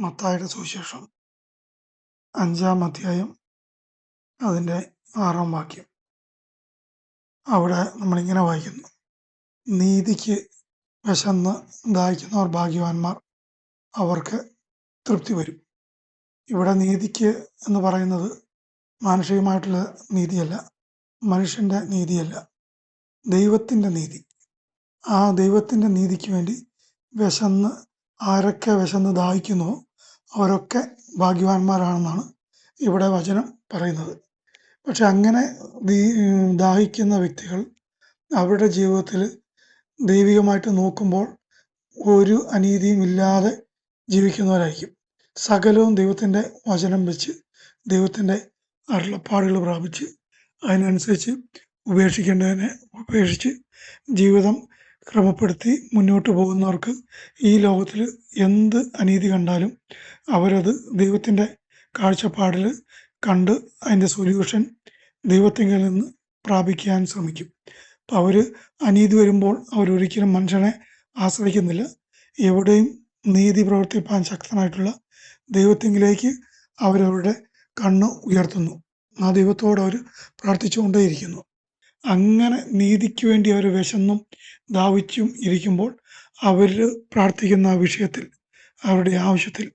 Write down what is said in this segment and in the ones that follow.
മത്തായുടെ സുവിശേഷം അഞ്ചാം അധ്യായം അതിന്റെ ആറാം വാക്യം. അവിടെ നമ്മളിങ്ങനെ വായിക്കുന്നു. നീതിക്ക് വിശന്ന് ദാഹിക്കുന്നവർ ഭാഗ്യവാന്മാർ അവർക്ക് തൃപ്തി വരും. ഇവിടെ നീതിക്ക് എന്ന് പറയുന്നത് മാനുഷികമായിട്ടുള്ള നീതിയല്ല മനുഷ്യന്റെ നീതിയല്ല ദൈവത്തിന്റെ നീതി. ആ ദൈവത്തിന്റെ നീതിക്ക് വേണ്ടി വിശന്ന് ആരൊക്കെ വിശന്ന് ദാഹിക്കുന്നുവോ അവരൊക്കെ ഭാഗ്യവാന്മാരാണെന്നാണ് ഇവിടെ വചനം പറയുന്നത്. പക്ഷെ അങ്ങനെ ദാഹിക്കുന്ന വ്യക്തികൾ അവരുടെ ജീവിതത്തിൽ ദൈവികമായിട്ട് നോക്കുമ്പോൾ ഒരു അനീതിയും ഇല്ലാതെ ജീവിക്കുന്നവരായിരിക്കും. സകലവും ദൈവത്തിന്റെ വചനം വെച്ച് ദൈവത്തിന്റെ അരുളപ്പാടുകൾ പ്രാപിച്ച് അതിനനുസരിച്ച് ഉപേക്ഷിക്കേണ്ടതിനെ ഉപേക്ഷിച്ച് ജീവിതം ക്രമപ്പെടുത്തി മുന്നോട്ട് പോകുന്നവർക്ക് ഈ ലോകത്തിൽ എന്ത് അനീതി കണ്ടാലും അവരത് ദൈവത്തിന്റെ കാഴ്ചപ്പാടിൽ കണ്ട് അതിന്റെ സൊല്യൂഷൻ ദൈവത്തിങ്കിൽ നിന്ന് പ്രാപിക്കാൻ ശ്രമിക്കും. അപ്പം അവർ അനീതി വരുമ്പോൾ അവരൊരിക്കലും മനുഷ്യനെ ആശ്രയിക്കുന്നില്ല. എവിടെയും നീതി പ്രവർത്തിപ്പാൻ ശക്തനായിട്ടുള്ള ദൈവത്തിങ്കിലേക്ക് അവരവരുടെ കണ്ണ് ഉയർത്തുന്നു. ആ ദൈവത്തോട് അവർ പ്രാർത്ഥിച്ചുകൊണ്ടേയിരിക്കുന്നു. അങ്ങനെ നീതിക്ക് വേണ്ടി അവർ വിശന്നും ദാവിച്ചും ഇരിക്കുമ്പോൾ അവർ പ്രാർത്ഥിക്കുന്ന ആ വിഷയത്തിൽ അവരുടെ ആവശ്യത്തിൽ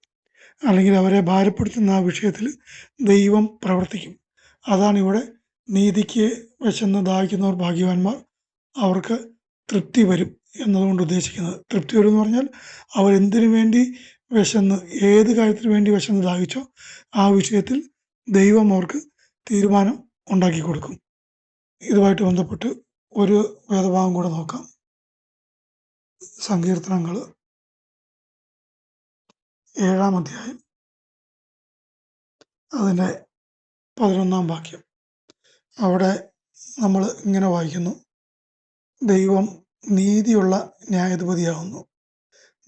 അല്ലെങ്കിൽ അവരെ ഭാരപ്പെടുത്തുന്ന ആ വിഷയത്തിൽ ദൈവം പ്രവർത്തിക്കും. അതാണ് ഇവിടെ നീതിക്ക് വിശന്ന് ദാഹിക്കുന്നവർ ഭാഗ്യവാന്മാർ. അവർക്ക് തൃപ്തി വരും എന്നതുകൊണ്ട് ഉദ്ദേശിക്കുന്നത്. തൃപ്തി വരും എന്ന് പറഞ്ഞാൽ അവരെന്തിനു വേണ്ടി വിശന്ന് ഏത് കാര്യത്തിന് വേണ്ടി വിശന്ന് ദാഹിച്ചോ ആ വിഷയത്തിൽ ദൈവം അവർക്ക് തീരുമാനം ഉണ്ടാക്കി കൊടുക്കും. ഇതുമായിട്ട് ബന്ധപ്പെട്ട് ഒരു വേദഭാഗം കൂടെ നോക്കാം. സങ്കീർത്തനങ്ങൾ ഏഴാം അധ്യായം. അതിന്റെ പതിനൊന്നാം വാക്യം. അവിടെ നമ്മൾ ഇങ്ങനെ വായിക്കുന്നു. ദൈവം നീതിയുള്ള ന്യായാധിപതിയാകുന്നു.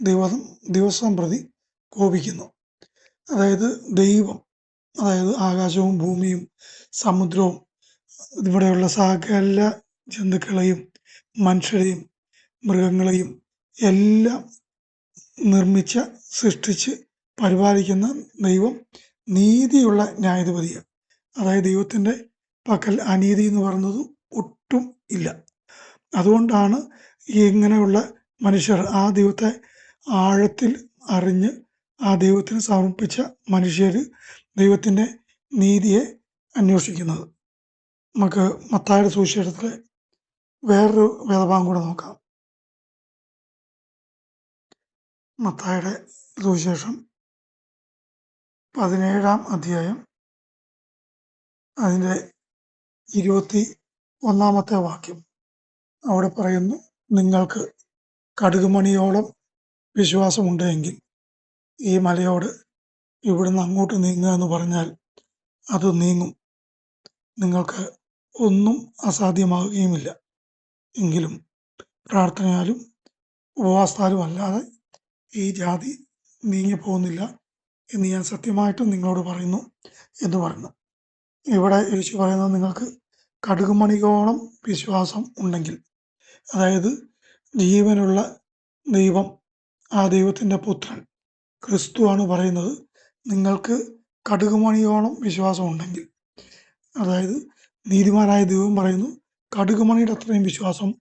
ദൈവം ദിവസം പ്രതി കോപിക്കുന്നു. അതായത് ദൈവം അതായത് ആകാശവും ഭൂമിയും സമുദ്രവും ഇവിടെയുള്ള സകല ജന്തുക്കളെയും മനുഷ്യരെയും മൃഗങ്ങളെയും എല്ലാം നിർമ്മിച്ച സൃഷ്ടിച്ച് പരിപാലിക്കുന്ന ദൈവം നീതിയുള്ള ന്യായാധിപതിയാണ്. അതായത് ദൈവത്തിന്റെ പക്കൽ അനീതി എന്ന് പറയുന്നത് ഒട്ടും ഇല്ല. അതുകൊണ്ടാണ് ഇങ്ങനെയുള്ള മനുഷ്യർ ആ ദൈവത്തെ ആഴത്തിൽ അറിഞ്ഞ് ആ ദൈവത്തിന് സമർപ്പിച്ച മനുഷ്യർ ദൈവത്തിന്റെ നീതിയെ അന്വേഷിക്കുന്നത്. നമുക്ക് മത്തായുടെ സുവിശേഷത്തിലെ വേറൊരു വേദഭാഗം കൂടെ നോക്കാം. മത്തായുടെ സുവിശേഷം പതിനേഴാം അധ്യായം അതിന്റെ ഇരുപത്തി ഒന്നാമത്തെ വാക്യം. അവിടെ പറയുന്നു നിങ്ങൾക്ക് കടുകുമണിയോളം വിശ്വാസമുണ്ടെങ്കിൽ ഈ മലയോട് ഇവിടുന്ന് അങ്ങോട്ട് നീങ്ങുക എന്ന് പറഞ്ഞാൽ അത് നീങ്ങും. നിങ്ങൾക്ക് ഒന്നും അസാധ്യമാവുകയുമില്ല എങ്കിലും പ്രാർത്ഥനയാലും ഉപവാസത്താലും അല്ലാതെ ഈ ജാതി നീങ്ങിപ്പോകുന്നില്ല എന്ന് ഞാൻ സത്യമായിട്ടും നിങ്ങളോട് പറയുന്നു എന്ന് പറഞ്ഞു ഇവിടെ യേശു പറയുന്നത് നിങ്ങൾക്ക് കടുകുമണികോളം വിശ്വാസം ഉണ്ടെങ്കിൽ അതായത് ജീവനുള്ള ദൈവം ആ ദൈവത്തിന്റെ പുത്രൻ ക്രിസ്തുവാണ് പറയുന്നത് നിങ്ങൾക്ക് കടുകുമണിയോളം വിശ്വാസം ഉണ്ടെങ്കിൽ അതായത് നീതിമാനായ ദൈവം പറയുന്നു കടുകുമണിയുടെ അത്രയും വിശ്വാസം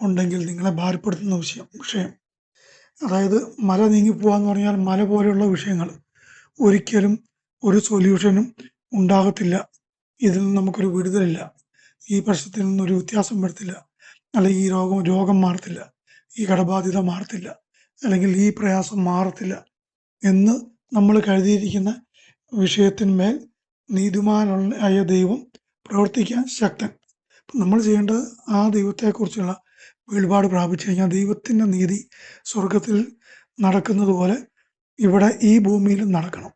ഉണ്ടെങ്കിൽ നിങ്ങളെ ഭാരപ്പെടുത്തുന്ന വിഷയം വിഷയം. അതായത് മല നീങ്ങിപ്പോവാന്ന് പറഞ്ഞാൽ മല പോലെയുള്ള വിഷയങ്ങൾ. ഒരിക്കലും ഒരു സൊല്യൂഷനും ഉണ്ടാകത്തില്ല. ഇതിൽ നമുക്കൊരു വിടുതലില്ല. ഈ പ്രശ്നത്തിൽ നിന്നൊരു വ്യത്യാസം വരത്തില്ല. അല്ലെങ്കിൽ ഈ രോഗം രോഗം മാറത്തില്ല. ഈ കടബാധ്യത മാറത്തില്ല. അല്ലെങ്കിൽ ഈ പ്രയാസം മാറത്തില്ല എന്ന് നമ്മൾ കരുതിയിരിക്കുന്ന വിഷയത്തിന്മേൽ നീതിമാനായ ദൈവം പ്രവർത്തിക്കാൻ ശക്തൻ. നമ്മൾ ചെയ്യേണ്ടത് ആ ദൈവത്തെക്കുറിച്ചുള്ള വെളിപാട് പ്രാപിച്ചു കഴിഞ്ഞാൽ ദൈവത്തിന്റെ നീതി സ്വർഗത്തിൽ നടക്കുന്നത് പോലെ ഇവിടെ ഈ ഭൂമിയിലും നടക്കണം.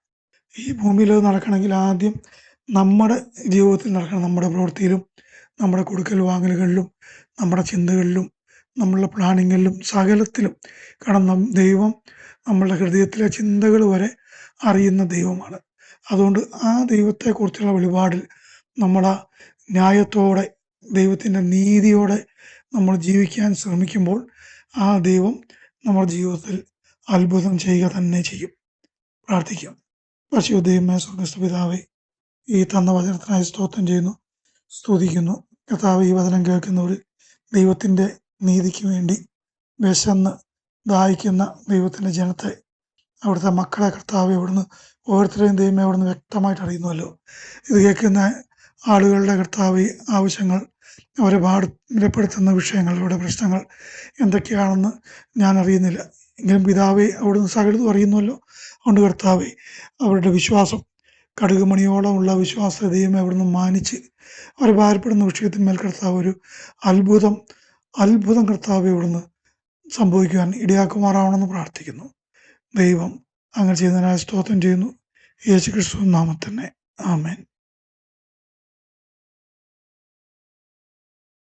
ഈ ഭൂമിയിൽ നടക്കണമെങ്കിൽ ആദ്യം നമ്മുടെ ജീവിതത്തിൽ നടക്കണം. നമ്മുടെ പ്രവൃത്തിയിലും നമ്മുടെ കൊടുക്കൽ വാങ്ങലുകളിലും നമ്മുടെ ചിന്തകളിലും നമ്മളുടെ പ്ലാനിങ്ങിലും സകലത്തിലും കാരണം ദൈവം നമ്മളുടെ ഹൃദയത്തിലെ ചിന്തകൾ വരെ അറിയുന്ന ദൈവമാണ്. അതുകൊണ്ട് ആ ദൈവത്തെക്കുറിച്ചുള്ള വെളിപാടിൽ നമ്മൾ ആ ന്യായത്തോടെ ദൈവത്തിന്റെ നീതിയോടെ നമ്മൾ ജീവിക്കാൻ ശ്രമിക്കുമ്പോൾ ആ ദൈവം നമ്മുടെ ജീവിതത്തിൽ അത്ഭുതം ചെയ്യുക തന്നെ ചെയ്യും. പ്രാർത്ഥിക്കാം. പരിശുദ്ധയുമായ സ്വർഗസ്ഥ പിതാവേ ഈ തന്ന വചനത്തിനായി സ്തോത്രം ചെയ്യുന്നു. സ്തുതിക്കുന്നു. കർത്താവ് ഈ വചനം കേൾക്കുന്നവർ ദൈവത്തിന്റെ നീതിക്ക് വേണ്ടി വിശന്ന് ദാഹിക്കുന്ന ദൈവത്തിന്റെ ജനത്തെ അവിടുത്തെ മക്കളെ കർത്താവ് അവിടുന്ന് ഓരോരുത്തരെയും ദൈവമേ അവിടുന്ന് വ്യക്തമായിട്ട് അറിയുന്നുവല്ലോ. ഇത് കേൾക്കുന്ന ആളുകളുടെ കർത്താവ് ആവശ്യങ്ങൾ അവരെ പാട് വിഷയങ്ങൾ അവരുടെ പ്രശ്നങ്ങൾ എന്തൊക്കെയാണെന്ന് ഞാൻ അറിയുന്നില്ല. എങ്കിലും പിതാവെ അവിടുന്ന് സകലതും അറിയുന്നുവല്ലോ. അതുകൊണ്ട് കർത്താവെ അവരുടെ വിശ്വാസം കടുകുമണിയോളമുള്ള വിശ്വാസ ദൈവമേ അവിടുന്ന് മാനിച്ച് അവർ ഭാരപ്പെടുന്ന വിഷയത്തിന്മേൽ കർത്താവ് ഒരു അത്ഭുതം അത്ഭുതം കർത്താവ് ഇവിടുന്ന് സംഭവിക്കുവാൻ ഇടയാക്കുമാറാവണമെന്ന് പ്രാർത്ഥിക്കുന്നു. ദൈവം അങ്ങനെ ചെയ്യുന്നതിനായി സ്തോത്രം ചെയ്യുന്നു. യേശു ക്രിസ്തു നാമത്തന്നെ ആമേൻ.